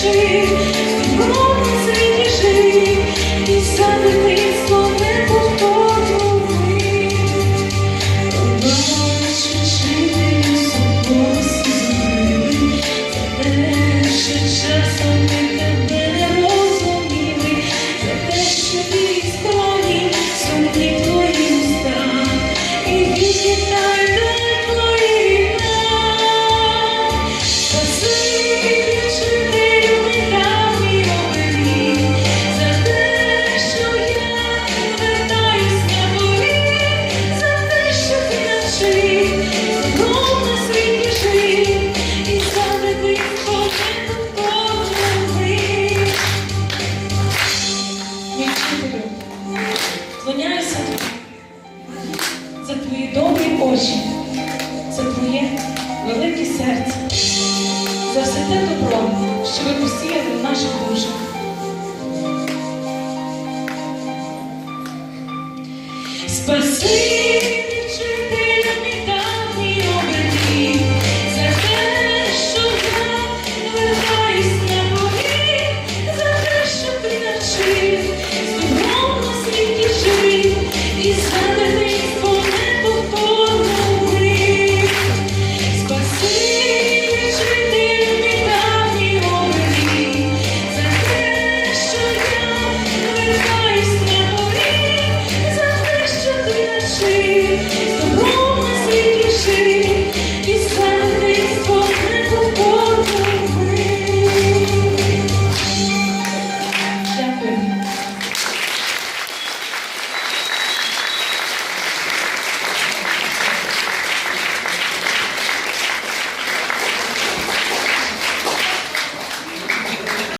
心 за твої добрі очі, за твоє велике серце, за все те добро, що ви посіяли в наших душах. Спаси!